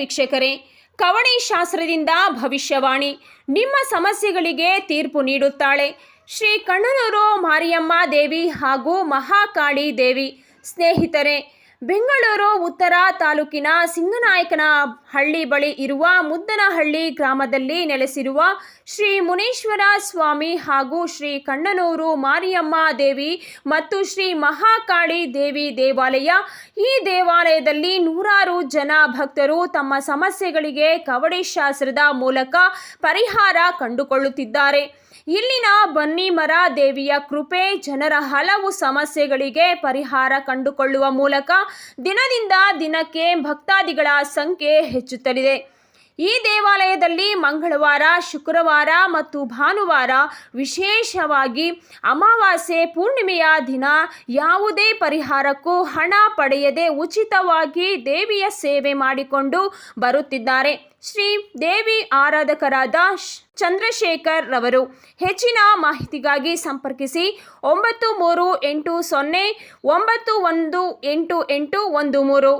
ವೀಕ್ಷಕರೇ, ಕವಣಿ ಶಾಸ್ತ್ರದಿಂದ ಭವಿಷ್ಯವಾಣಿ ನಿಮ್ಮ ಸಮಸ್ಯೆಗಳಿಗೆ ತೀರ್ಪು ನೀಡುತ್ತಾಳೆ. ಶ್ರೀ ಕಣ್ಣನೂರು ಮಾರಿಯಮ್ಮ ದೇವಿ ಹಾಗೂ ಮಹಾಕಾಳಿ ದೇವಿ ಸ್ನೇಹಿತರೆ ಬೆಂಗಳೂರು, ಉತ್ತರ ತಾಲೂಕಿನ ಸಿಂಗನಾಯಕನ ಹಳ್ಳಿ ಬಳಿ ಇರುವ ಮುದ್ದನಹಳ್ಳಿ ಗ್ರಾಮದಲ್ಲಿ ನೆಲೆಸಿರುವ ಶ್ರೀ ಮುನೀಶ್ವರ ಸ್ವಾಮಿ ಹಾಗೂ ಶ್ರೀ ಕಣ್ಣನೂರು ಮಾರಿಯಮ್ಮ ದೇವಿ ಮತ್ತು ಶ್ರೀ ಮಹಾಕಾಳಿ ದೇವಿ ದೇವಾಲಯ. ಈ ದೇವಾಲಯದಲ್ಲಿ ನೂರಾರು ಜನ ಭಕ್ತರು ತಮ್ಮ ಸಮಸ್ಯೆಗಳಿಗೆ ಕವಡೆ ಶಾಸ್ತ್ರದ ಮೂಲಕ ಪರಿಹಾರ ಕಂಡುಕೊಳ್ಳುತ್ತಿದ್ದಾರೆ. ಇಲ್ಲಿನ ಬನ್ನಿಮರ ದೇವಿಯ ಕೃಪೆ ಜನರ ಹಲವು ಸಮಸ್ಯೆಗಳಿಗೆ ಪರಿಹಾರ ಕಂಡುಕೊಳ್ಳುವ ಮೂಲಕ ದಿನದಿಂದ ದಿನಕ್ಕೆ ಭಕ್ತಾದಿಗಳ ಸಂಖ್ಯೆ ಹೆಚ್ಚುತ್ತಲಿದೆ. ಈ ದೇವಾಲಯದಲ್ಲಿ ಮಂಗಳವಾರ, ಶುಕ್ರವಾರ ಮತ್ತು ಭಾನುವಾರ ವಿಶೇಷವಾಗಿ ಅಮಾವಾಸ್ಯೆ ಪೂರ್ಣಿಮೆಯ ದಿನ ಯಾವುದೇ ಪರಿಹಾರಕ್ಕೂ ಹಣ ಪಡೆಯದೆ ಉಚಿತವಾಗಿ ದೇವಿಯ ಸೇವೆ ಮಾಡಿಕೊಂಡು ಬರುತ್ತಿದ್ದಾರೆ. ಶ್ರೀ ದೇವಿ ಆರಾಧಕರಾದ ಚಂದ್ರಶೇಖರ್ ರವರು. ಹೆಚ್ಚಿನ ಮಾಹಿತಿಗಾಗಿ ಸಂಪರ್ಕಿಸಿ ಒಂಬತ್ತು ಮೂರು ಎಂಟು ಸೊನ್ನೆ ಒಂಬತ್ತು ಒಂದು ಎಂಟು ಎಂಟು ಒಂದು ಮೂರು.